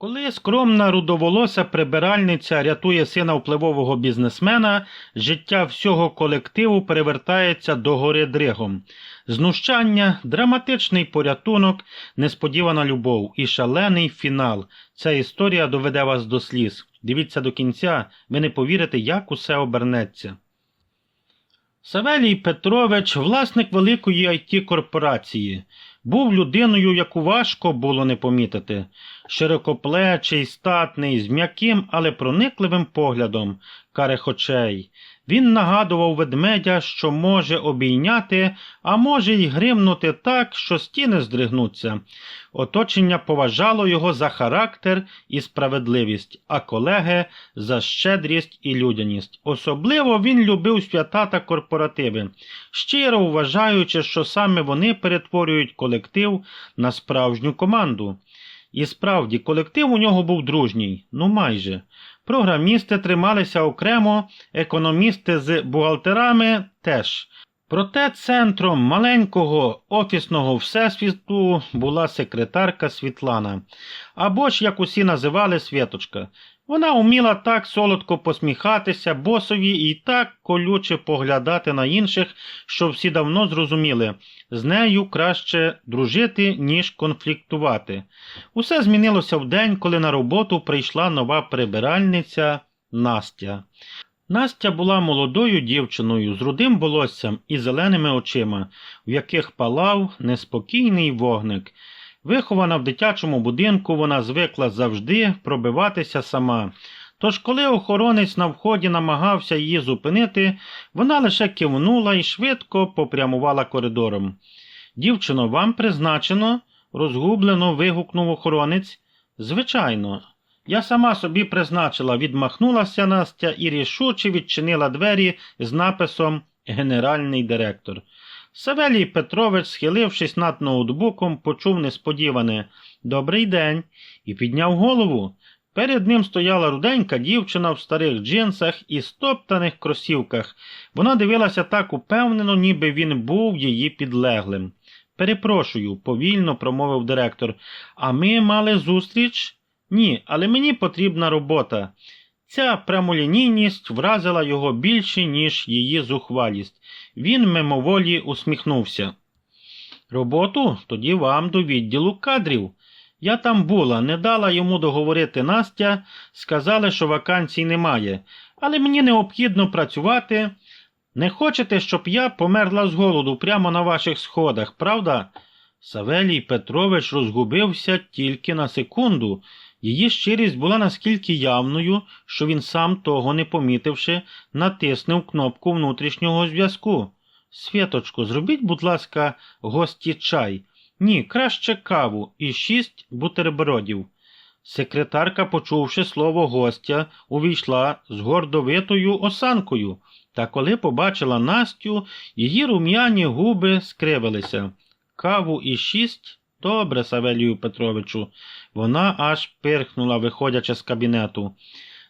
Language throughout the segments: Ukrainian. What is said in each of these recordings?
Коли скромна рудоволоса прибиральниця рятує сина впливового бізнесмена, життя всього колективу перевертається до гори дригом. Знущання, драматичний порятунок, несподівана любов і шалений фінал. Ця історія доведе вас до сліз. Дивіться до кінця, ви не повірите, як усе обернеться. Савелій Петрович, власник великої it корпорації, був людиною, яку важко було не помітити. Широкоплечий, статний, з м'яким, але проникливим поглядом карих очей. Він нагадував ведмедя, що може обійняти, а може й гримнути так, що стіни здригнуться. Оточення поважало його за характер і справедливість, а колеги за щедрість і людяність. Особливо він любив свята та корпоративи, щиро вважаючи, що саме вони перетворюють колектив на справжню команду. І справді, колектив у нього був дружній, ну майже. Програмісти трималися окремо, економісти з бухгалтерами теж. Проте центром маленького офісного всесвіту була секретарка Світлана, або ж, як усі називали, Світочка. Вона вміла так солодко посміхатися босові і так колюче поглядати на інших, що всі давно зрозуміли, з нею краще дружити, ніж конфліктувати. Усе змінилося в день, коли на роботу прийшла нова прибиральниця Настя. Настя була молодою дівчиною з рудим волоссям і зеленими очима, в яких палав неспокійний вогник. Вихована в дитячому будинку, вона звикла завжди пробиватися сама. Тож, коли охоронець на вході намагався її зупинити, вона лише кивнула і швидко попрямувала коридором. Дівчино, вам призначено? розгублено вигукнув охоронець. Звичайно. Я сама собі призначила, відмахнулася Настя і рішуче відчинила двері з написом Генеральний директор. Савелій Петрович, схилившись над ноутбуком, почув несподіване Добрий день і підняв голову. Перед ним стояла руденька дівчина в старих джинсах і стоптаних кросівках. Вона дивилася так упевнено, ніби він був її підлеглим. Перепрошую, повільно промовив директор. А ми мали зустріч? Ні, але мені потрібна робота. Ця прямолінійність вразила його більше, ніж її зухвалість. Він мимоволі усміхнувся. Роботу тоді вам до відділу кадрів. Я там була, не дала йому договорити Настя, сказали, що вакансій немає, але мені необхідно працювати. Не хочете, щоб я померла з голоду прямо на ваших сходах, правда? Савелій Петрович розгубився тільки на секунду. Її щирість була наскільки явною, що він сам того не помітивши, натиснув кнопку внутрішнього зв'язку. Світочко, зробіть, будь ласка, гості чай. Ні, краще каву і шість бутербродів. Секретарка, почувши слово гостя, увійшла з гордовитою осанкою, та коли побачила Настю, її рум'яні губи скривилися. Каву і шість? Добре, Савелію Петровичу. Вона аж пирхнула, виходячи з кабінету.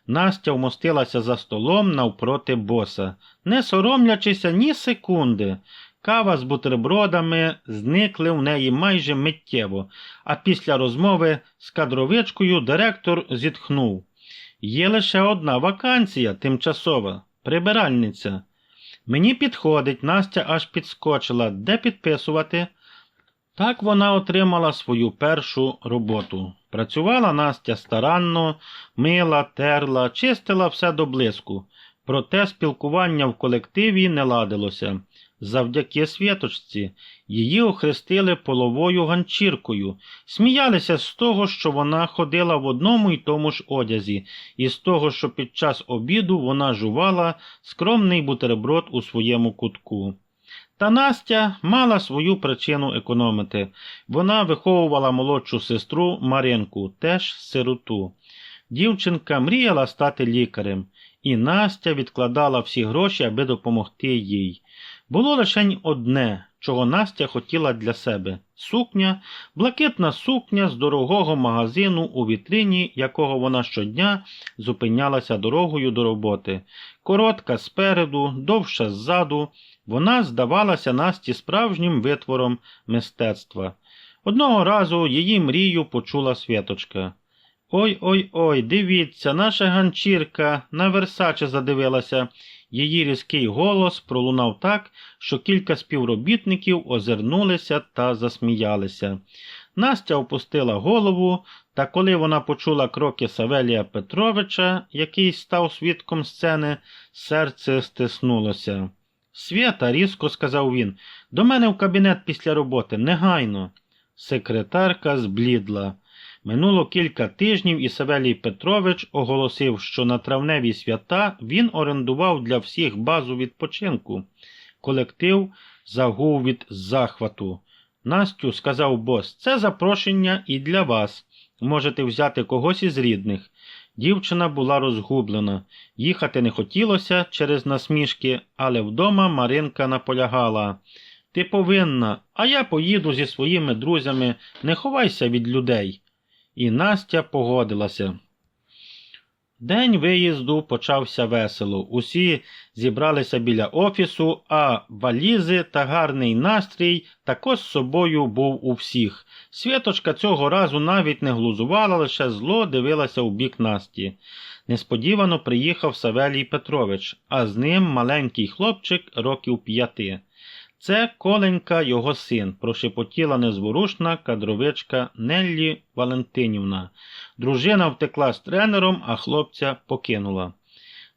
Настя вмостилася за столом навпроти боса, не соромлячися ні секунди. Кава з бутербродами зникли в неї майже миттєво, а після розмови з кадровичкою директор зітхнув. Є лише одна вакансія тимчасова, прибиральниця. Мені підходить, Настя аж підскочила. Де підписувати? Так вона отримала свою першу роботу. Працювала Настя старанно, мила, терла, чистила все до блиску. Проте спілкування в колективі не ладилося. Завдяки святочці її охрестили половою ганчіркою, сміялися з того, що вона ходила в одному й тому ж одязі, і з того, що під час обіду вона жувала скромний бутерброд у своєму кутку. Та Настя мала свою причину економити. Вона виховувала молодшу сестру Маринку, теж сироту. Дівчинка мріяла стати лікарем, і Настя відкладала всі гроші, аби допомогти їй. Було лише одне, чого Настя хотіла для себе сукня, блакитна сукня з дорогого магазину, у вітрині, якого вона щодня зупинялася дорогою до роботи. Коротка спереду, довша ззаду, вона здавалася Насті справжнім витвором мистецтва. Одного разу її мрію почула Святочка. Ой ой ой, дивіться, наша ганчірка на Версаче задивилася. Її різкий голос пролунав так, що кілька співробітників озирнулися та засміялися. Настя опустила голову, та коли вона почула кроки Савелія Петровича, який став свідком сцени, серце стиснулося. Свята, різко сказав він, до мене в кабінет після роботи, негайно. Секретарка зблідла. Минуло кілька тижнів, і Савелій Петрович оголосив, що на травневі свята він орендував для всіх базу відпочинку. Колектив загув від захвату. Настю, сказав бос, це запрошення і для вас. Можете взяти когось із рідних. Дівчина була розгублена. Їхати не хотілося через насмішки, але вдома Маринка наполягала. Ти повинна, а я поїду зі своїми друзями, не ховайся від людей. І Настя погодилася. День виїзду почався весело. Усі зібралися біля офісу, а валізи та гарний настрій також з собою був у всіх. Світочка цього разу навіть не глузувала, лише зло дивилася у бік Насті. Несподівано приїхав Савелій Петрович, а з ним маленький хлопчик років п'яти. Це коленька його син, прошепотіла незворушна кадровичка Неллі Валентинівна. Дружина втекла з тренером, а хлопця покинула.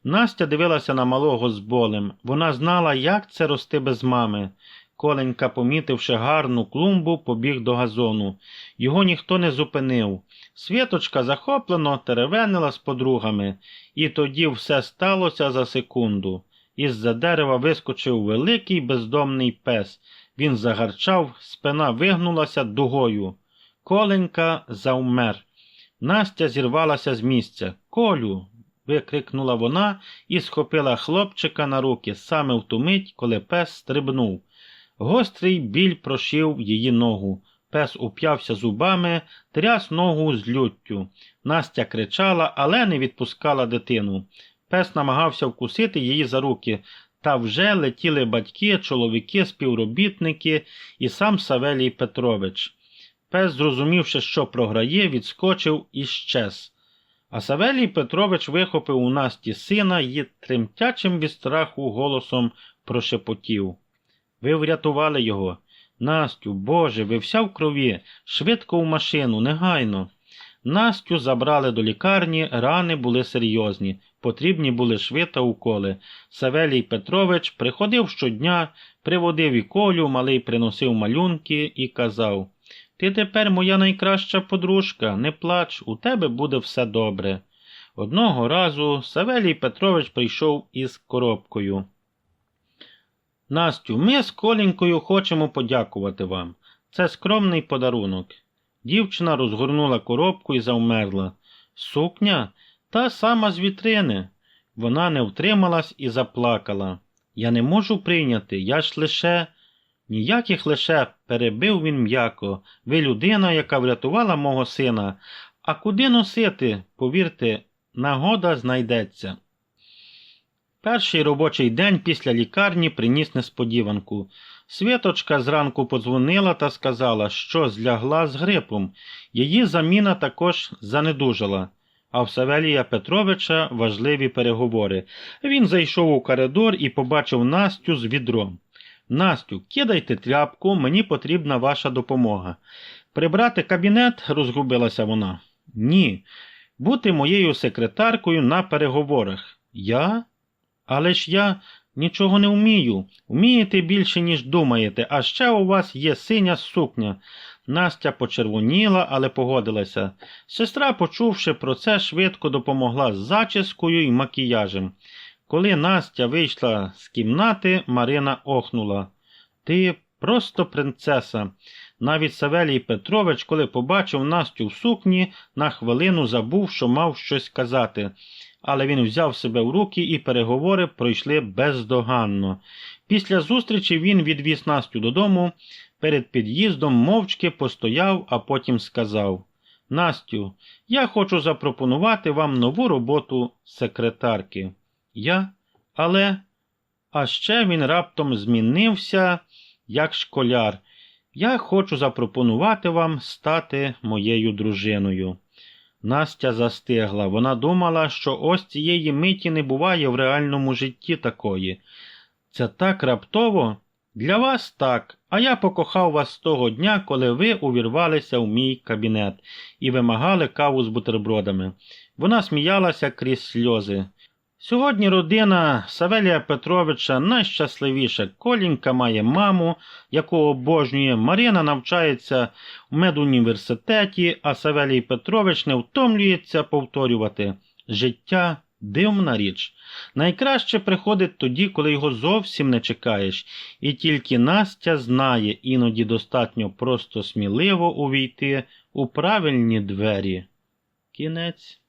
Настя дивилася на малого з болем. Вона знала, як це рости без мами. Коленька, помітивши гарну клумбу, побіг до газону. Його ніхто не зупинив. Світочка захоплено теревенила з подругами, і тоді все сталося за секунду. Із-за дерева вискочив великий бездомний пес. Він загарчав, спина вигнулася дугою. Коленька завмер. Настя зірвалася з місця. Колю. викрикнула вона і схопила хлопчика на руки саме в ту мить, коли пес стрибнув. Гострий біль прошив її ногу. Пес уп'явся зубами, тряс ногу з люттю. Настя кричала, але не відпускала дитину. Пес намагався вкусити її за руки, та вже летіли батьки, чоловіки, співробітники і сам Савелій Петрович. Пес, зрозумівши, що програє, відскочив і щез. А Савелій Петрович вихопив у Насті сина і тремтячим від страху голосом прошепотів. Ви врятували його. Настю, Боже, ви вся в крові, швидко в машину, негайно. Настю забрали до лікарні, рани були серйозні, потрібні були шви та уколи. Савелій Петрович приходив щодня, приводив і колю, малий приносив малюнки і казав Ти тепер моя найкраща подружка, не плач, у тебе буде все добре. Одного разу Савелій Петрович прийшов із коробкою. Настю, ми з Коленькою хочемо подякувати вам. Це скромний подарунок. Дівчина розгорнула коробку і завмерла. Сукня та сама з вітрини. Вона не втрималась і заплакала. Я не можу прийняти, я ж лише. Ніяких лише перебив він м'яко. Ви людина, яка врятувала мого сина. А куди носити, повірте, нагода знайдеться. Перший робочий день після лікарні приніс несподіванку. Світочка зранку подзвонила та сказала, що злягла з грипом. Її заміна також занедужала. А в Савелія Петровича важливі переговори. Він зайшов у коридор і побачив Настю з відром. Настю, кидайте тряпку, мені потрібна ваша допомога. Прибрати кабінет, розгубилася вона. Ні. Бути моєю секретаркою на переговорах. Я? Але ж я нічого не вмію. Вмієте більше, ніж думаєте, а ще у вас є синя сукня. Настя почервоніла, але погодилася. Сестра, почувши про це, швидко допомогла з зачіскою і макіяжем. Коли Настя вийшла з кімнати, Марина охнула. Ти просто принцеса. Навіть Савелій Петрович, коли побачив Настю в сукні, на хвилину забув, що мав щось казати. Але він взяв себе в руки і переговори пройшли бездоганно. Після зустрічі він відвіз Настю додому, перед під'їздом мовчки постояв, а потім сказав Настю, я хочу запропонувати вам нову роботу секретарки. Я? Але. А ще він раптом змінився, як школяр. Я хочу запропонувати вам стати моєю дружиною. Настя застигла. Вона думала, що ось цієї миті не буває в реальному житті такої. Це так раптово? Для вас так, а я покохав вас з того дня, коли ви увірвалися в мій кабінет і вимагали каву з бутербродами. Вона сміялася крізь сльози. Сьогодні родина Савелія Петровича найщасливіша. Колінька має маму, яку обожнює. Марина навчається в медуніверситеті, а Савелій Петрович не втомлюється повторювати життя дивна річ. Найкраще приходить тоді, коли його зовсім не чекаєш, і тільки Настя знає, іноді достатньо просто сміливо увійти у правильні двері. Кінець.